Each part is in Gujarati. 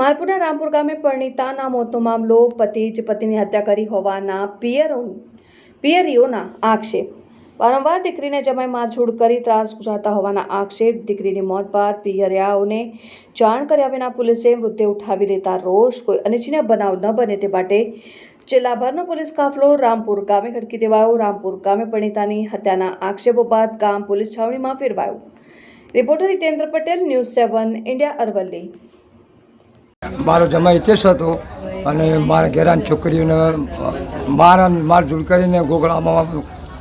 માલપુરના રામપુર ગામે પરણિતાના મોતનો મામલો, પતિ જ પતિની હત્યા કરી હોવાના પિયરો પિયરીઓના આક્ષેપ. વારંવાર દીકરીને જમાઈ મારઝૂડ કરી ત્રાસ ગુજારતા હોવાના આક્ષેપ. દીકરીની મોત બાદ પિયરિયાઓને જાણ કર્યા વિના પોલીસે મૃતદેહ ઉઠાવી લેતા રોષ, કોઈ અનિચ્છનીય બનાવ ન બને તે માટે જિલ્લાભરનો પોલીસ કાફલો રામપુર ગામે ખડકી દેવાયો. રામપુર ગામે પરણિતાની હત્યાના આક્ષેપો બાદ ગામ પોલીસ છાવણીમાં ફેરવાયું. Reporter Hitendra Patel news seven India Aravalli. મારો જમા હિતેશ હતો અને મારા ઘેરાની છોકરીઓને મારા મારઝૂડ કરીને ગોગળામાં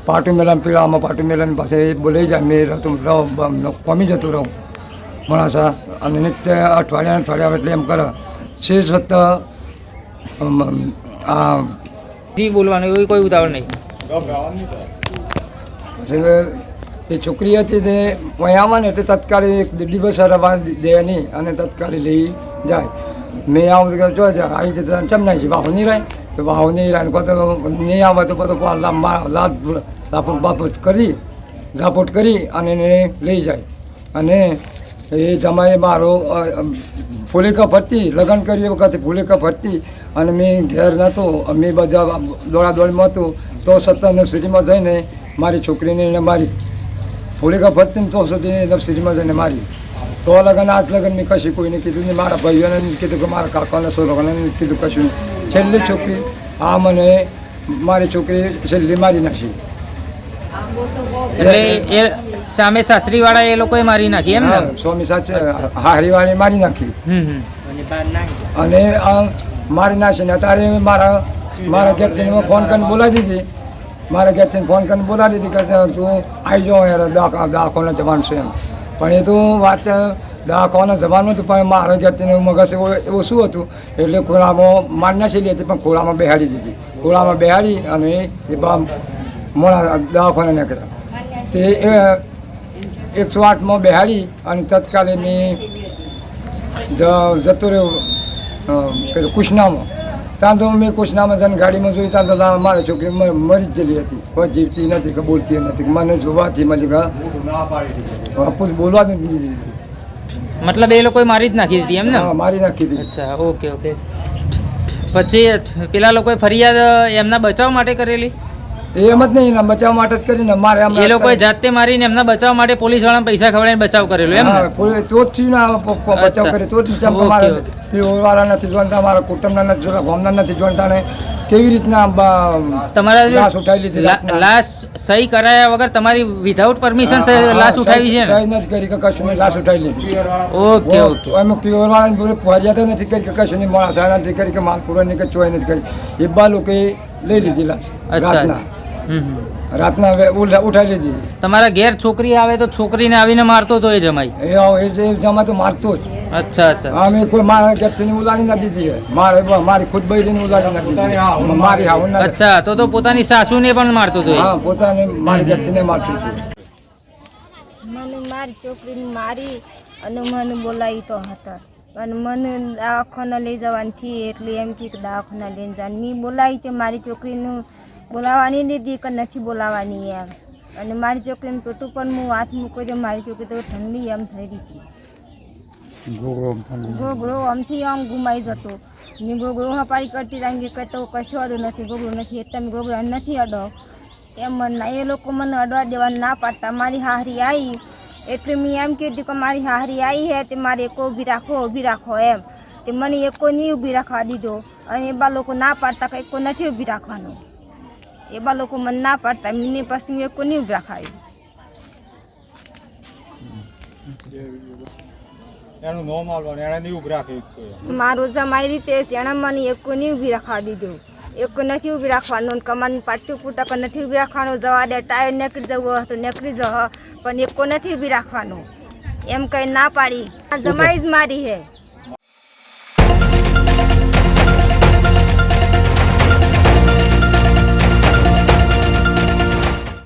પાટું મેલાન પીળામાં પાટું મેળાની પાસે બોલાઈ જાય મેં રહેતું રહું કોમી જતું રહું. માણસા અને નિત્ય અઠવાડિયા અઠવાડિયા એટલે એમ કરે. છે છતાં આ બોલવાનું એવું કોઈ ઉતાવળ નહીં. એ છોકરી હતી તે આવે ને એટલે તત્કાલી એક દિવસ રવા દે નહીં અને તત્કાલી લઈ જાય. મેં આવું તો જો આવી રીતે ચમ નહીં છે વાહુ નહીં રહે તો વાહો નહીં રહે કોતો નહીં આવે તો બધો લાભ લાપટ કરી, ઝાપોટ કરી અને એને લઈ જાય. અને એ જમાએ મારો ફૂલિકા ફરતી લગ્ન કરી વખતે ફૂલિકા ફરતી અને મેં ઘેર નહોતો. મેં બધા દોડા દોડીમાં હતું. તો સત્તર સિટીમાં જઈને મારી છોકરીને એને મારી ફરતી ને તો સુધી નર્સરીમાં જઈને મારી. તો લગન આજ લગન મેં કશું કોઈને કીધું નહીં. મારા ભાઈઓને કીધું કે મારા કાકાને સો નહીં કીધું કશું છેલ્લી છોકરી આ મને મારી છોકરી છેલ્લી મારી નાખી. એટલે એ સામે સાસરી વાળા એ લોકોએ મારી નાખી એમ ને? સ્વામી સાચે હારીવાળી મારી નાખી. હમ હમ. અને મારી નાખીને અત્યારે મારા મારા ઘેરથી ફોન કરીને બોલાવી દીધી. મારા ઘેરથી ફોન કરીને બોલાવી દીધી કે તું આવી જાઓ યાર દાખલા દાખોને જવાનું છે એમ. પણ એ તો વાત દવાખાના જવાનું હતું, પણ મારા ઘેરથી મગજ એવો શું હતું? એટલે ખોળામાં મારી નાખેલી હતી પણ ખોળામાં બેહાડી દીધી. ખોળામાં બેહાડી અને એ બા મોડા દવાખાને નીકળ્યા. તે એકસો આઠમાં બેહાડી અને તત્કાલે મેં જતો રહ્યો કુશનામાં. ત્યાં તો મેં કુશનામાં જન ગાડીમાં જોઈ ત્યાં તો મારી છોકરી મરી જ ગયેલી હતી. કોઈ જીવતી નથી કે બોલતી નથી મને જોવાથી મળી બાપુ બોલવા જ નથી દીધી. મતલબ એ લોકોએ મારી જ નાખી દીધી એમ ને? મારી નાખી દીધી. અચ્છા ઓકે ઓકે. પછી પેલા લોકોએ ફરિયાદ એમના બચાવ માટે કરેલી? એ એમ જ નહીં બચાવ માટે જ કરીને મારે એ લોકોએ જાતે મારીને એમના બચાવ માટે પોલીસ વાળાને પૈસા ખવડાવીને બચાવ કરેલો એમ તો જ બચાવ કરે તો જ મારે ઓકે. નથી જોનતા મારા કુટુંબના નથી જોતા ગામના નથી જોનતા ને કેવી રીતના તમારા લાશ ઉઠાવી લીધી લાશ સહી કરાયા વગર તમારી વિધાઉટ પરમિશન લાશ ઉઠાવી છે સહી નથી કરી કે કશું નહીં લાશ ઉઠાવી લીધી. Okay okay. એમાં પ્યોર વાળાને બોલે ફરિયાદ નથી કરી કે કશું નહીં માણસ નથી કરી કે માલપુરા નહીં કે ચોય નથી કરી. એ બા લોકોએ લઈ લીધી લાશ અચ્છા. રાતના. રાતના ઉઠાવી લીધી. તમારા ઘેર છોકરી આવે તો છોકરીને આવીને મારતો તો એ જમાઈ? એ આવો, એ જે જમા તો મારતો જ. અચ્છા અચ્છા. અમે કોઈ મારા ઘરથી ઉલાડી ના દીધી મારે મારી ખુદ બૈરીને ઉલાડી મારી હાવ અચ્છા તો તો પોતાની સાસુને પણ મારતો તો હા પોતાને મારી ઘરથી મારતી હતી મને મારી છોકરીને મારી અને મને બોલાવી તો હતા. અને મને દવાખાના લઈ જવાની થી એટલે એમ કે દવાખાના લઈને જવાની મેં બોલાવી છે મારી છોકરીનું બોલાવવાની દીધી કે નથી બોલાવવાની એમ. અને મારી છોકરીનું પેટું પણ હું હાથ મૂક્યો તો મારી છોકરી તો ઠંડી એમ થઈ રહી હતી. ગોગળો આમથી આમ ગુમાઈ જતો. ને ગોગળો હપારી કરતી રહી કે તો કશો અડો નથી ગોગળો નથી તમે ગોગળો નથી અડો. એમ મને એ લોકો મને અડવા દેવા ના પાડતા. મારી હારી આવી એટલે મેં એમ કીધું કે મારી હારી આવી હે, તે મારે એકો ઊભી રાખો ઊભી રાખો એમ. તે મને એકો નહીં ઊભી રાખવા દીધો. અને એ બા લોકો ના પાડતા કે એકો નથી ઊભી રાખવાનો. એ બા લોકો મને ના પાડતા. મને પછી એકો નહીં ઊભી રાખાવી એનું નોમ આવવાનું એને નહીં ઊભી રાખી મારો જમાઈ રીતે એણે મને એકો નહીં ઊભી રાખવા દીધું. એક નથી ઊભી રાખવાનું કમાન પાટી પાટું પણ નથી ઊભી રાખવાનું. જવા દે ટાયર નીકળી જવું તો નીકળી જહ પણ એકો નથી ઊભી રાખવાનું. એમ કઈ ના પાડી. જમાઈ જ મારી હે